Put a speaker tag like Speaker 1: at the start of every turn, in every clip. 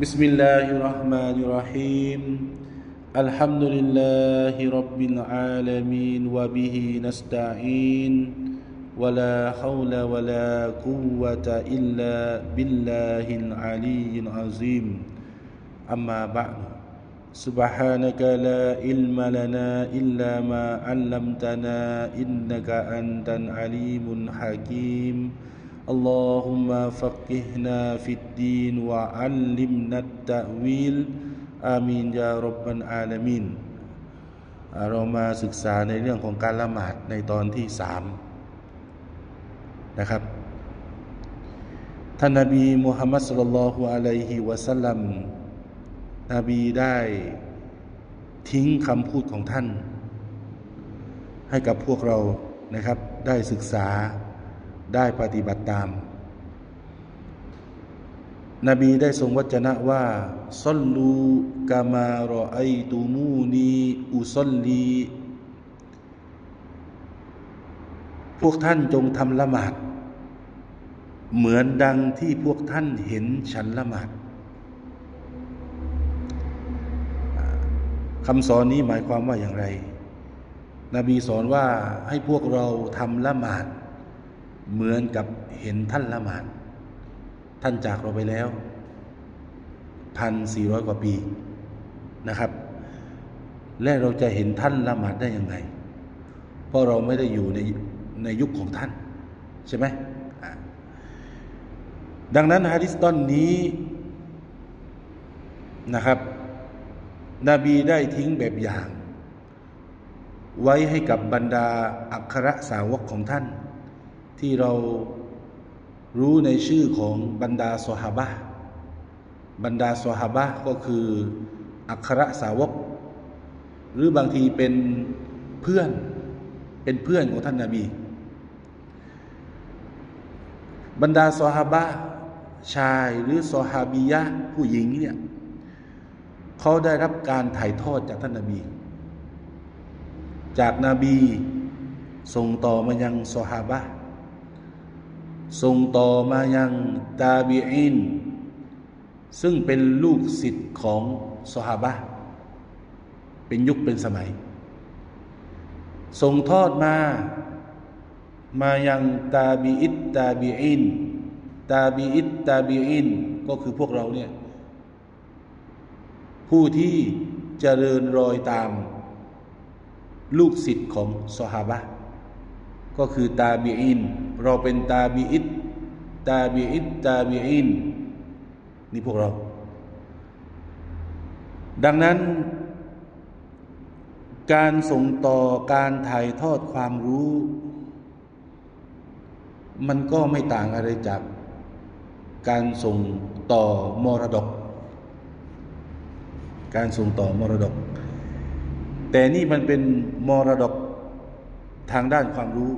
Speaker 1: بسم الله الرحمن الرحيم الحمد لله رب العالمين وبه نستعين ولا حول ولا قوة إلا بالله العلي العظيم أما بعد سبحانك لا علم لنا إلا ما علمتنا إنك أنت العليم الحكيم اللهم فقهنا في الدين وعلمنا التأويل آمين يا رب العالمين เรามาศึกษาในเรื่องของการละหมาดในตอนที่สามนะครับ ท่านนบีมุฮัมมัดสุลลัลฮุอะลัยฮิวะสัลลัมนบีได้ทิ้งคำพูดของท่าน ให้กับพวกเรานะครับ ได้ศึกษา ได้ปฏิบัติตาม นบีได้ทรงวจนะว่าซัลลูกามารอไอตูมูนีอุซัลลีพวกท่านจงทำละหมาด เหมือนดังที่พวกท่านเห็นฉันละหมาดคำสอนนี้หมายความว่าอย่างไร นบีสอนว่าให้พวกเราทำละหมาด เหมือนกับเห็นท่านละหมาด ท่านจากเราไปแล้วพันสี่ร้อยกว่าปีนะครับ และเราจะเห็นท่านละหมาดได้ยังไง เพราะเราไม่ได้อยู่ในในยุคของท่าน ใช่ไหมดังนั้นฮะดิษตอนนี้นะครับ นบีได้ทิ้งแบบอย่าง ไว้ให้กับบรรดาอัครสาวกของท่าน ที่เรารู้ในชื่อของบรรดาสหาบะบรรดาสหาบะก็คืออัครสาวก หรือบางทีเป็นเพื่อนเป็นเพื่อนของท่านนาบี บรรดาสหาบะชายหรือสหาบียะผู้หญิงเนี่ยเขาได้รับการถ่ายทอดจากท่านนาบี จากนาบีส่งต่อมายังสหาบะ ส่งต่อมายังตาบีอินซึ่งเป็นลูกศิษย์ของสหาบะเป็นยุคเป็นสมัย ส่งทอดมา มายังตาบีอิตตาบีอินตาบีอิตตาบีอินก็คือพวกเราเนี่ย ผู้ที่เจริญรอยตาม ลูกศิษย์ของสหาบะ ก็คือตาบีอินเราเป็นตาบีอิตตาบีอิตตาบีอินนี่พวกเรา ดังนั้นการส่งต่อการถ่ายทอดความรู้ มันก็ไม่ต่างอะไรจาก การส่งต่อมรดก การส่งต่อมรดก แต่นี่มันเป็นมรดกทางด้านความรู้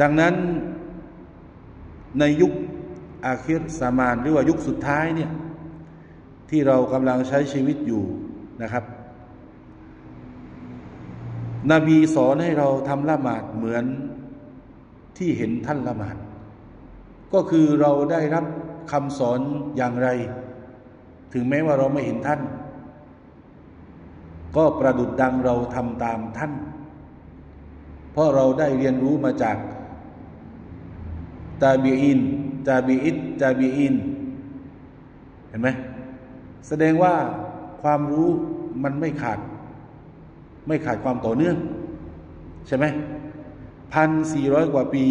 Speaker 1: ดังนั้นในยุคอาคิรสามานหรือว่ายุคสุดท้ายเนี่ยที่เรากำลังใช้ชีวิตอยู่นะครับ นบีสอนให้เราทำละหมาดเหมือนที่เห็นท่านละหมาด ก็คือเราได้รับคำสอนอย่างไร ถึงแม้ว่าเราไม่เห็นท่าน ก็ประดุดดังเราทำตามท่าน เพราะเราได้เรียนรู้มาจาก ตาบีอินตาบีอิตตาบีอินเห็นไหมแสดงว่าความรู้มันไม่ขาด ไม่ขาดความต่อเนื่อง ใช่ไหมพันสี่ร้อยกว่าปี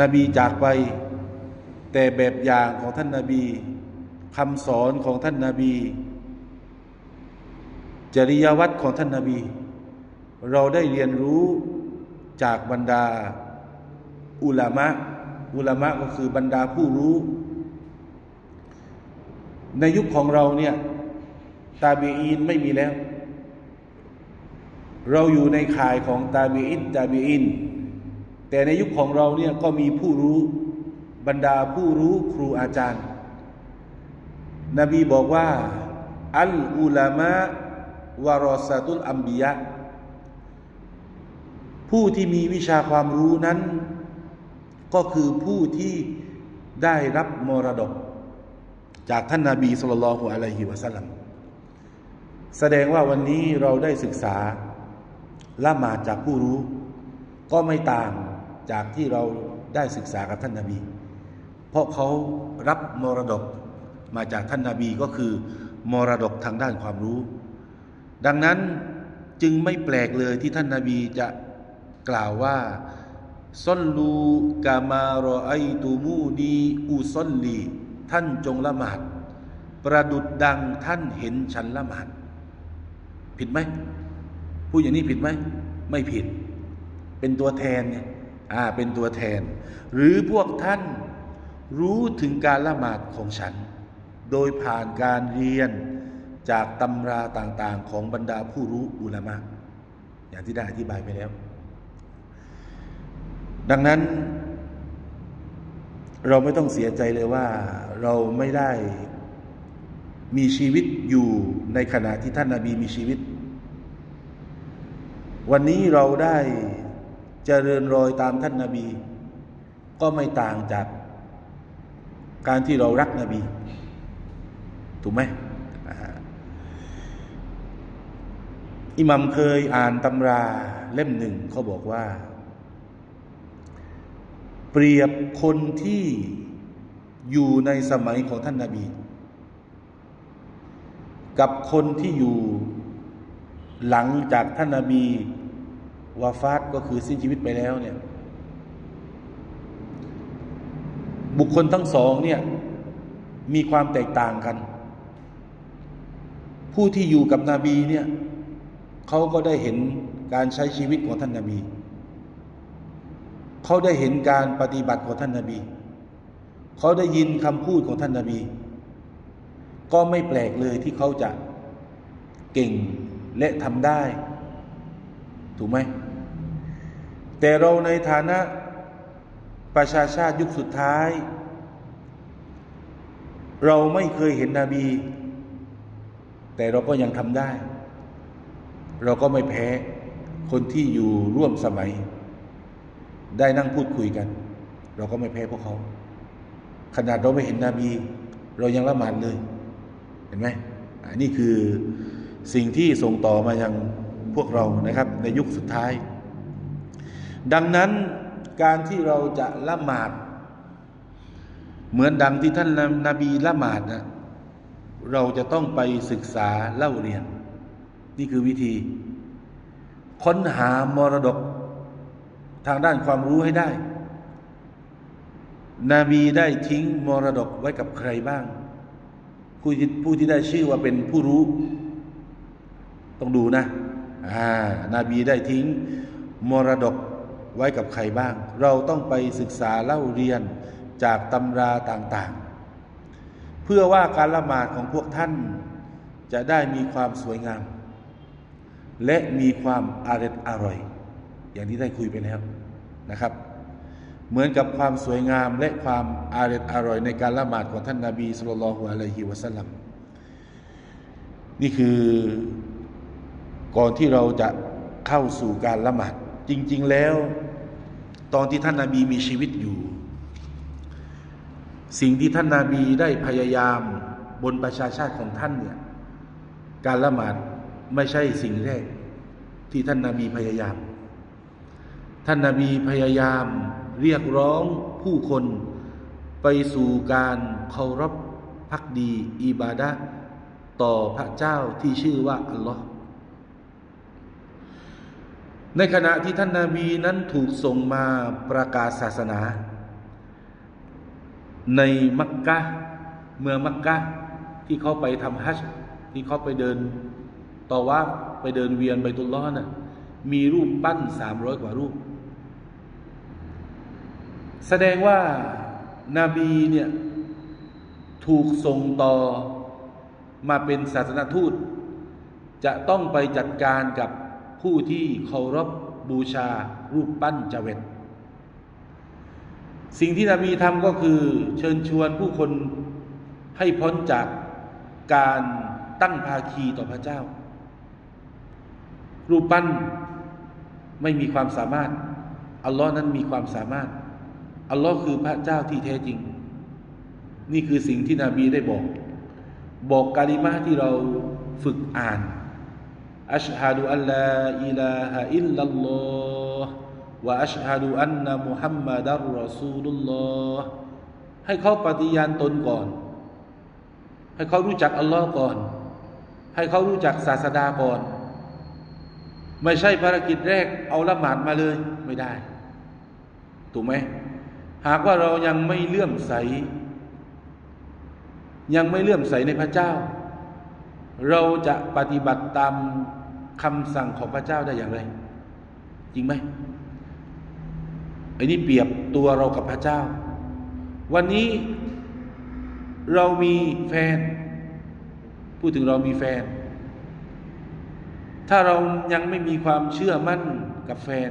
Speaker 1: นบีจากไป แต่แบบอย่างของท่านนาบีคำสอนของท่านนาบี จริยวัตรของท่านนาบี เราได้เรียนรู้จากบรรดา อุลามะอุลามะก็คือบรรดาผู้รู้ ในยุคของเราเนี่ยตาบีอินไม่มีแล้ว เราอยู่ในข่ายของตาบีอินตาบีอินแต่ในยุคของเราเนี่ยก็มีผู้รู้บรรดาผู้รู้ครูอาจารย์ นบีบอกว่า อัลอุลามะวารอสตุลอัมบียะผู้ที่มีวิชาความรู้นั้น ก็คือผู้ที่ได้รับมรดก จากท่านนาบีสุลต่านอะลัยฮิวะสัลลัมแสดงว่าวันนี้เราได้ศึกษาละหมาดจากผู้รู้ ก็ไม่ต่างจากที่เราได้ศึกษากับท่านนาบี เพราะเขารับมรดกมาจากท่านนาบีก็คือมรดกทางด้านความรู้ ดังนั้นจึงไม่แปลกเลยที่ท่านนาบีจะกล่าวว่า ซอลลูกามารอไอตูมูดีอูซอลลีท่านจงละหมาด ประดุดดังท่านเห็นฉันละหมาด ผิดไหมพูดอย่างนี้ผิดไหม ไม่ผิด เป็นตัวแทนเนี่ยอ่าเป็นตัวแทน หรือพวกท่านรู้ถึงการละหมาดของฉัน โดยผ่านการเรียนจากตำราต่างๆ ของบรรดาผู้รู้อุลามะอย่างที่ได้อธิบายไปแล้ว ดังนั้น เราไม่ต้องเสียใจเลยว่า เราไม่ได้มีชีวิตอยู่ในขณะที่ท่านนาบีมีชีวิต วันนี้เราได้เจริญรอยตามท่านนาบี ก็ไม่ต่างจากการที่เรารักนบี ถูกไหมอิหมัมเคยอ่านตำราเล่มหนึ่งเขาบอกว่า เปรียบคนที่อยู่ในสมัยของท่านนาบี กับคนที่อยู่หลังจากท่านนาบีวาฟาตก็คือสิ้นชีวิตไปแล้วเนี่ย บุคคลทั้งสองเนี่ยมีความแตกต่างกัน ผู้ที่อยู่กับนบีเนี่ยเขาก็ได้เห็นการใช้ชีวิตของท่านนาบี เขาได้เห็นการปฏิบัติของท่านนาบี เขาได้ยินคำพูดของท่านนาบี ก็ไม่แปลกเลยที่เขาจะเก่งและทำได้ ถูกไหม แต่เราในฐานะประชาชาติยุคสุดท้าย เราไม่เคยเห็นนบี แต่เราก็ยังทำได้ เราก็ไม่แพ้คนที่อยู่ร่วมสมัย ได้นั่งพูดคุยกัน เราก็ไม่แพ้พวกเขา ขนาดเราไม่เห็นนบี เรายังละหมาดเลย เห็นไหมอันนี้คือสิ่งที่ส่งต่อมายังพวกเรานะครับ ในยุคสุดท้าย ดังนั้นการที่เราจะละหมาด เหมือนดังที่ท่านนาบีละหมาดนะเราจะต้องไปศึกษาเล่าเรียน นี่คือวิธี ค้นหามรดก ทางด้านความรู้ให้ได้นบีได้ทิ้งมรดกไว้กับใครบ้าง ผู้ที่ผู้ที่ได้ชื่อว่าเป็นผู้รู้ ต้องดูนะอ่านาบีได้ทิ้งมรดกไว้กับใครบ้าง เราต้องไปศึกษาเล่าเรียนจากตำราต่างๆ เพื่อว่าการละหมาดของพวกท่านจะได้มีความสวยงาม และมีความอาร็ดอร่อย อย่างที่ได้คุยไปแล้ว นะครับ เหมือนกับความสวยงามและความอาร็ดอร่อยในการละหมาดของท่านนาบีสุลต่านละฮ์อะลัยฮิวะสัลลัมนี่คือก่อนที่เราจะเข้าสู่การละหมาดจริง ๆ แล้ว ตอนที่ท่านนาบีมีชีวิตอยู่ สิ่งที่ท่านนาบีได้พยายามบนประชาชาติของท่านเนี่ยการละหมาดไม่ใช่สิ่งแรกที่ท่านนาบีพยายาม ท่านนาบีพยายามเรียกร้องผู้คนไปสู่การเคารพพักดีอิบาดะต่อพระเจ้าที่ชื่อว่าอัลลอฮ์ในขณะที่ท่านนาบีนั้นถูกส่งมาประกาศศาสนา ในมักกะเมืองมักกะที่เขาไปทำฮัจที่เขาไปเดินต่อว่าไปเดินเวียนไปตุลล้อน่ะมีรูปปั้นสามร้อยกว่ารูป แสดงว่านาบีเนี่ยถูกส่งต่อมาเป็นศาสนทูต จะต้องไปจัดการกับผู้ที่เคารพบูชารูปปั้นจเวตสิ่งที่นบีทำก็คือเชิญชวนผู้คนให้พ้นจากการตั้งภาคีต่อพระเจ้า รูปปั้นไม่มีความสามารถ อัลลอฮ์นั้นมีความสามารถ อัลลอฮ์คือพระเจ้าที่แท้จริง นี่คือสิ่งที่นบีได้บอก บอกกาลิมาที่เราฝึกอ่าน อัชฮะดูอัลลาอิลาฮะอิลลัลลอฮ์วะอัชฮะดูอันนะมุฮัมมัดัรรอซูลุลลอฮ์ให้เขาปฏิญาณตนก่อน ให้เขารู้จักอัลลอฮ์ก่อน ให้เขารู้จักศาสดาก่อน ไม่ใช่ภารกิจแรกเอาละหมาดมาเลยไม่ได้ ถูกไหม หากว่าเรายังไม่เลื่อมใส ยังไม่เลื่อมใสในพระเจ้า เราจะปฏิบัติตามคำสั่งของพระเจ้าได้อย่างไร จริงไหมอันนี้เปรียบตัวเรากับพระเจ้า วันนี้เรามีแฟน พูดถึงเรามีแฟน ถ้าเรายังไม่มีความเชื่อมั่นกับแฟน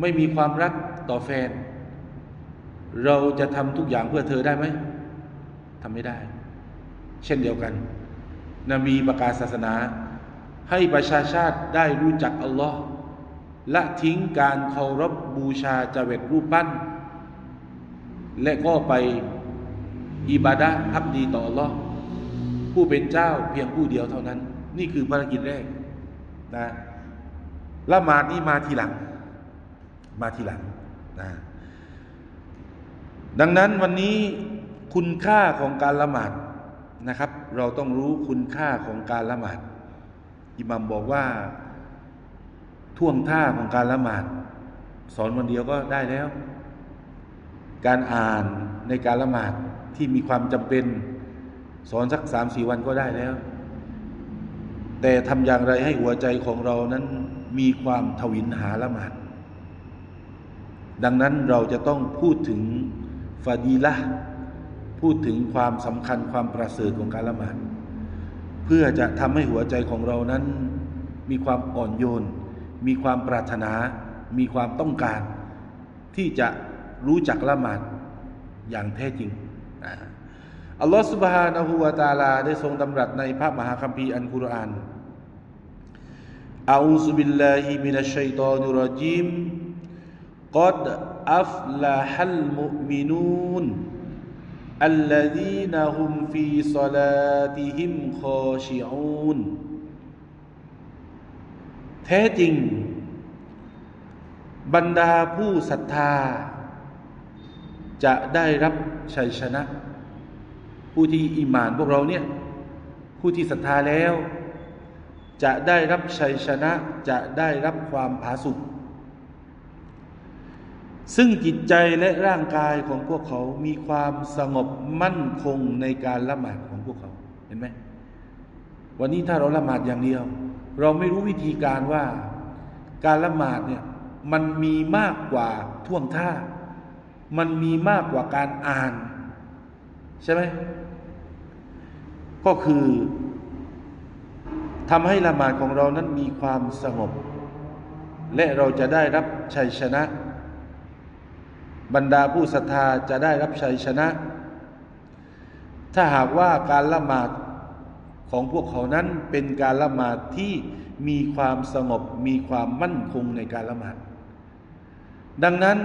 Speaker 1: ไม่มีความรักต่อแฟน เราจะทำทุกอย่างเพื่อเธอได้ไหมทำไม่ได้ เช่นเดียวกัน นบีประกาศศาสนา ให้ประชาชาติได้รู้จักอัลลอฮ์ละทิ้งการเคารพบูชาจเวตรูปปั้น และก็ไปอิบาดะฮับดีต่ออัลลอฮ์ผู้เป็นเจ้าเพียงผู้เดียวเท่านั้น นี่คือภารกิจแรกนะละหมาดนี่มาทีหลัง มาทีหลังนะ ดังนั้นวันนี้คุณค่าของการละหมาดนะครับ เราต้องรู้คุณค่าของการละหมาดอิหมัมบอกว่าท่วงท่าของการละหมาด สอนวันเดียวก็ได้แล้ว การอ่านในการละหมาดที่มีความจำเป็น สอนสักสามสี่วันก็ได้แล้ว แต่ทำอย่างไรให้หัวใจของเรานั้นมีความทวินหาละหมาดดังนั้นเราจะต้องพูดถึง ฟาดีละพูดถึงความสำคัญความประเสริฐของการละหมาดเพื่อจะทำให้หัวใจของเรานั้น มีความอ่อนโยน มีความปรารถนา มีความต้องการ ที่จะรู้จักละหมาดอย่างแท้จริงอัลลอฮฺสุบฮานะฮูวาตาลา ได้ทรงดำรัสในพระมหาคัมภีร์อันกุรอานอาอูซุบิลลาฮิมินัชชัยตานุรจีม قد أفلح المؤمنون الذين هم في صلاتهم خاشعون แท้จริง บรรดาผู้ศรัทธา จะได้รับชัยชนะ ผู้ที่อิมานพวกเราเนี่ย ผู้ที่ศรัทธาแล้ว จะได้รับชัยชนะจะได้รับความผาสุก ซึ่งจิตใจและร่างกายของพวกเขา มีความสงบมั่นคงในการละหมาดของพวกเขา เห็นไหม วันนี้ถ้าเราละหมาดอย่างเดียว เราไม่รู้วิธีการว่า การละหมาดเนี่ยมันมีมากกว่าท่วงท่า มันมีมากกว่าการอ่าน ใช่ไหม ก็คือทำให้ละหมาดของเรานั้นมีความสงบ และเราจะได้รับชัยชนะ บรรดาผู้ศรัทธาจะได้รับชัยชนะ ถ้าหากว่าการละหมาดของพวกเขานั้นเป็นการละหมาดที่มีความสงบมีความมั่นคงในการละหมาด ดังนั้น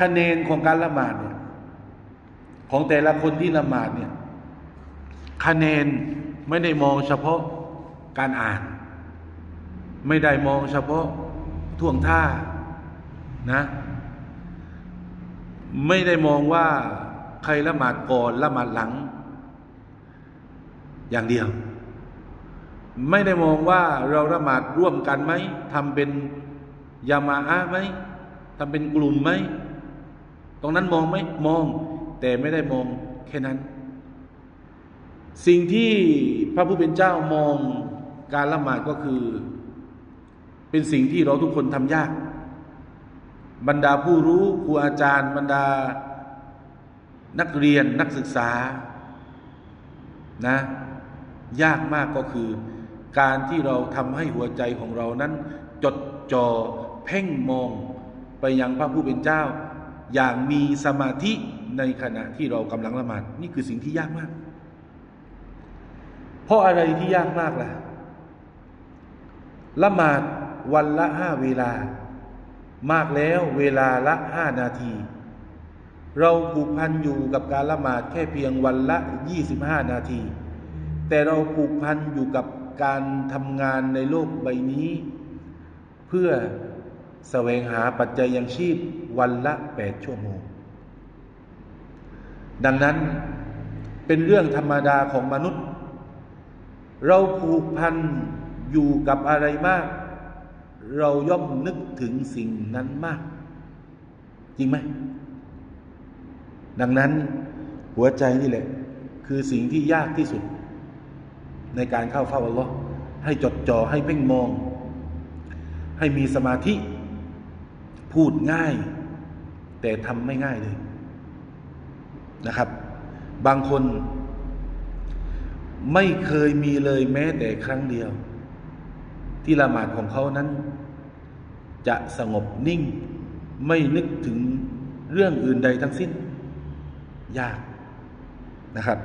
Speaker 1: คะแนนของการละหมาดเนี่ยของแต่ละคนที่ละหมาดเนี่ยคะแนนไม่ได้มองเฉพาะการอ่าน ไม่ได้มองเฉพาะท่วงท่านะ ไม่ได้มองว่าใครละหมาดก่อนละหมาดหลัง อย่างเดียว ไม่ได้มองว่าเราละหมาดร่วมกันไหมทำเป็นยามาอะไหมทำเป็นกลุ่มไหมตรงนั้นมองไหมมอง แต่ไม่ได้มองแค่นั้น สิ่งที่พระผู้เป็นเจ้ามองการละหมาดก็คือ เป็นสิ่งที่เราทุกคนทำยาก บรรดาผู้รู้ครูอาจารย์ บรรดานักเรียนนักศึกษานะยากมากก็คือ การที่เราทำให้หัวใจของเรานั้น จดจ่อเพ่งมองไปยังพระผู้เป็นเจ้า อย่างมีสมาธิในขณะที่เรากำลังละหมาดนี่คือสิ่งที่ยากมาก เพราะอะไรที่ยากมากล่ะละหมาดวันละห้าเวลา มากแล้วเวลาละห้านาที เราผูกพันอยู่กับการละหมาดแค่เพียงวันละ 25 นาที แต่เราผูกพันอยู่กับการทำงานในโลกใบนี้ เพื่อแสวงหาปัจจัยยังชีพวันละ 8 ชั่วโมง ดังนั้นเป็นเรื่องธรรมดาของมนุษย์ เราผูกพันอยู่กับอะไรมาก เราย่อมนึกถึงสิ่งนั้นมาก จริงไหม ดังนั้นหัวใจนี่แหละ คือสิ่งที่ยากที่สุด ในการเข้าเฝ้าอัลลอฮ์ให้จดจ่อให้เพ่งมอง ให้มีสมาธิ พูดง่าย แต่ทำไม่ง่ายเลยนะครับ บางคน ไม่เคยมีเลยแม้แต่ครั้งเดียว ที่ละหมาดของเขานั้น จะสงบนิ่ง ไม่นึกถึงเรื่องอื่นใดทั้งสิ้น ยากนะครับ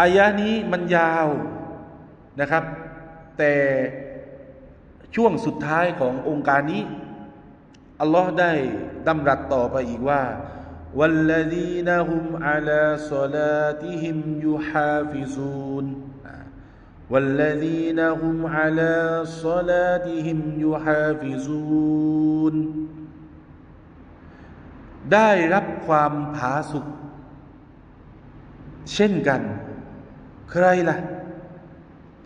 Speaker 1: อายะนี้มันยาวนะครับ แต่ช่วงสุดท้ายขององค์การนี้ อัลลอฮ์ได้ดำรัสต่อไปอีกว่า والذين هم على صلاتهم يحافظون والذين هم على صلاتهم يحافظون ได้รับความผาสุกเช่นกัน ใครล่ะ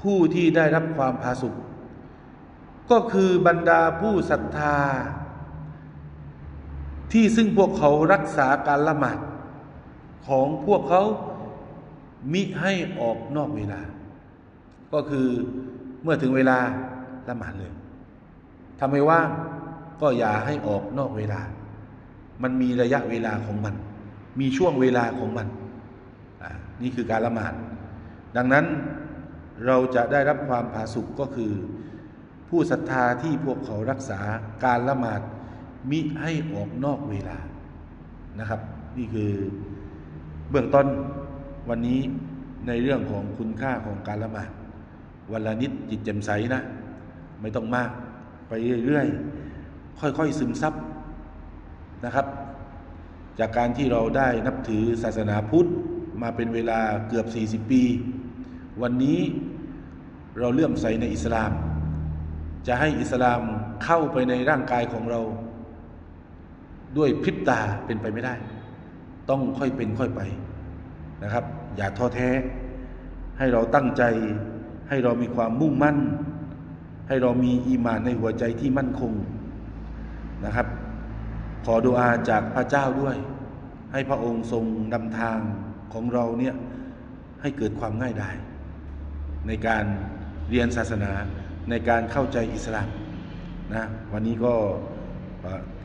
Speaker 1: ผู้ที่ได้รับความผาสุกก็คือบรรดาผู้ศรัทธา ที่ซึ่งพวกเขารักษาการละหมาดของพวกเขามิให้ออกนอกเวลา ก็คือเมื่อถึงเวลาละหมาดเลยทำไมว่าก็อย่าให้ออกนอกเวลา มันมีระยะเวลาของมัน มีช่วงเวลาของมัน นี่คือการละหมาด ดังนั้นเราจะได้รับความผาสุกก็คือ ผู้ศรัทธาที่พวกเขารักษาการละหมาดมิให้ออกนอกเวลานะครับ นี่คือเบื้องต้นวันนี้ในเรื่องของคุณค่าของการละหมาด วันละนิดจิตแจ่มใสนะ ไม่ต้องมาก ไปเรื่อยๆ ค่อยๆ ซึมซับนะครับ จากการที่เราได้นับถือศาสนาพุทธมาเป็นเวลาเกือบ 40 ปี วันนี้เราเลื่อมใสในอิสลาม จะให้อิสลามเข้าไปในร่างกายของเรา ด้วยพริบตาเป็นไปไม่ได้ ต้องค่อยเป็นค่อยไปนะครับ อย่าท้อแท้ให้เราตั้งใจ ให้เรามีความมุ่งมั่น ให้เรามีอีมานในหัวใจที่มั่นคงนะครับ ขอดุอาจากพระเจ้าด้วย ให้พระองค์ทรงนำทางของเราเนี่ยให้เกิดความง่ายดายในการเรียนศาสนาในการเข้าใจอิสลามนะวันนี้ก็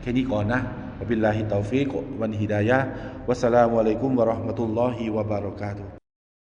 Speaker 1: แค่นี้ก่อนนะวบิลลาฮิตาฟิกวันฮิดายะวัสสลามุอะลัยกุมวะราะห์มะตุลลอฮิวะบารอกาตุ